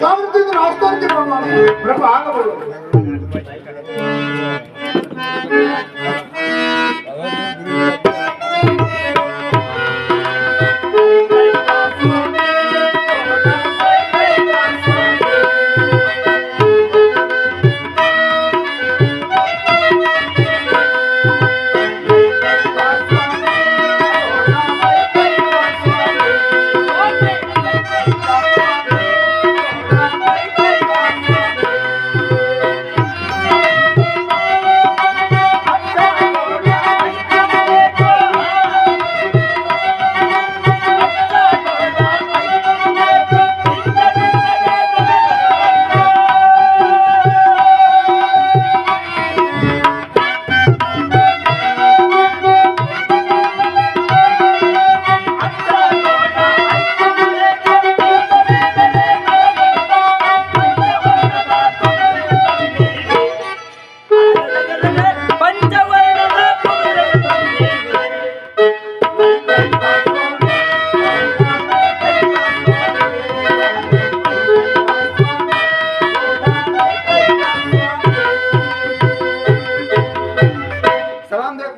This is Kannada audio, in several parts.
ಜಾಗೃತಿಯಿಂದ ಆಸ್ಥಾನಕ್ಕೆ ಬರೋಣ ಪ್ರಭು ಆಗಬಹುದು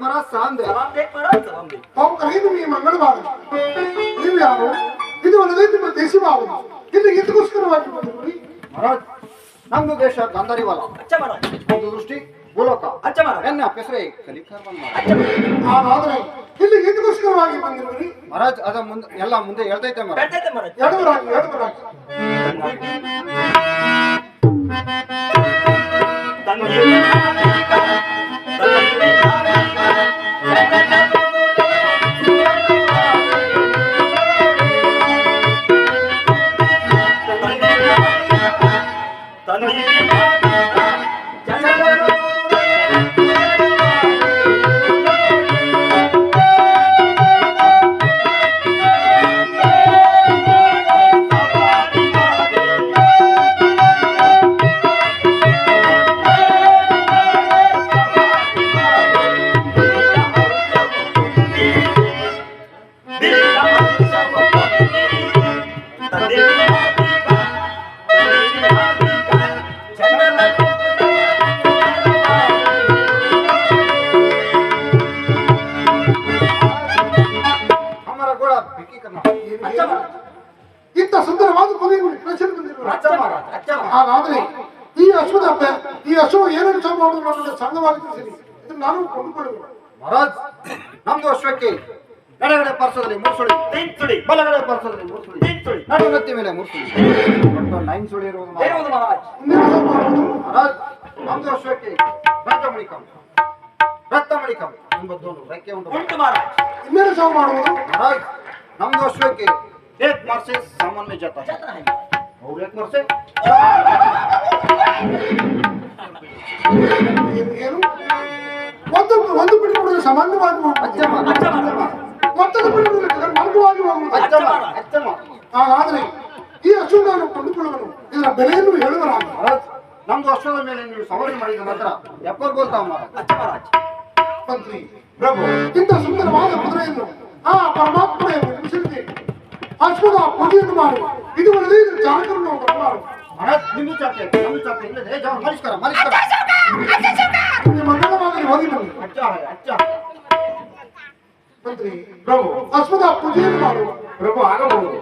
ಸಲಾಂ ಸಾಂದೆ ದೇಕ್. ಪಾಪ ಕರೆದು ಈ ಮಂಗಳವಾರ. ನೀವು ಯಾರು? ಇದು ಅಲ್ಲದೆ ನಿಮ್ಮ ದೇಶವಾಗುದು ಇಲ್ಲಿ ಇದಕ್ಕೋಸ್ಕರವಾಗಿ ಬಂದಿದ್ದೀರಿ ಮರಾಜ್ ನಮ್ದು ದೇಶ ಗಂಧರಿವಲ್ಲ ಅಚ್ಚ ಮಹಾರಾಜ್ ಒಂದು ದೃಷ್ಟಿ ಭೂಲೋಕ ಅಚ್ಚ ಮಹಾರಾಜ್ ಎನ್ನ ಹೆಸರೇ ಕಲಿಕಾರ ಹಾಗಾದ್ರೆ ಇಲ್ಲಿ ಇದಕ್ಕೋಸ್ಕರವಾಗಿ ಬಂದಿರುವಿರಿ ಮಹಾರಾಜ್ ಅದ ಮುಂದೆ ಎಲ್ಲ ಮುಂದೆ ಹೇಳ್ತೈತೆ ಮಹಾರಾಜ್. ಬೆಟ್ಟೈತೆ ಮಹಾರಾಜ್. ಎಡವರಾಗಿ ಎಡವರಾಗಿ ತಂದೆ तन ಹಾಗಾದ್ರೆ ಈ ಹಬ್ಬ ಈ ಅಶ್ವ ಏನೇನು ಸಂಭವ ತಿಳಿಸಿರಿ ಇದನ್ನು ನಾನು ಕೊಂಡುಕೊಳ್ಳುವ ಮಹಾರಾಜ್ ನಮ್ದು ಅಶ್ವಕ್ಕೆ ಎಡಗಡೆ ಪಾರ್ಶ್ವದಲ್ಲಿ ಮೂರು ಸುಳಿ ಬಲಗಡೆ ಪಾರ್ಶ್ವದಲ್ಲಿ ಮೂರು ಸುಳಿ ಮೇಲೆ ಮೂರು ಸುಳಿ ಒಟ್ಟು ನೈನ್ ಸುಳಿ ಇರುವುದು ಮಹಾರಾಜ್. ಮಹಾರಾಜ್ ನಮ್ದು ಅಶ್ವಕ್ಕೆ ರಕ್ತಮಣಿಕಂ ರಕ್ತಮಣಿಕಂ ಎಂಬುದೊಂದು ರೆಕ್ಕೆ ಉಂಟು ಉಂಟು ಮಹಾರಾಜ್. ಇನ್ನೇನು ಸಾವು ಮಾಡುವುದು? ಮಹಾರಾಜ್ ನಮ್ದು ಅಶ್ವಕ್ಕೆ ಏಕ್ ಮಾರ್ಸಿಸ್ ಸಾಮಾನ್ಯ ಜಾತ ಮಾರ್ಸೆ ಏನು- ಒಂದು ಒಂದು ಬಿಟ್ಟು ಕೊಡುವುದು ಸಾಮಾನ್ಯವಾಗಿ ಮತ್ತೊಂದು ಬಿಟ್ಟು ಕೊಡುವುದು ಮಾರ್ಗವಾಗಿ ಹಾಗಾದ್ರೆ ಈ ಅಶ್ವ ನಾನು ಕೊಂಡುಕೊಳ್ಳುವನು ಇದರ ಬೆಲೆಯನ್ನು ಹೇಳುವರ ನಮ್ದು ಅಶ್ವದ ಮೇಲೆ ನೀವು ಸವಾರಿ ಮಾಡಿದ ನಂತರ ಎಪ್ಪರ್ ಅಚ್ಚ ಮಹಾರಾಜ್ ಮಂತ್ರಿ ಪ್ರಭು ಇಂಥ ಸುಂದರವಾದ ಕುದುರೆಯನ್ನು ಆ ಪರಮಾತ್ಮೆ ಅಶ್ವದ ಪೂಜೆಯನ್ನು ಮಾಡಿ ಇದುವರೆಗೆ ಇದರ ಚಾಲಕರನ್ನು ಬರಬಾರದು. ಮಹಾರಾಜ್ ನಿಮ್ಮ ಚಾಪೆ ನಮ್ದು ಚಾಪೆ ಇಲ್ಲದೆ ಜಾವ ಹೋಗಿ ಅಚ್ಚ ಹೈ ಅಚ್ಚ ಮಂತ್ರಿ, ಪ್ರಭು ಅಶ್ವದ ಪೂಜೆ ಮಾಡುವ. ಪ್ರಭು, ಆಗಬಹುದು.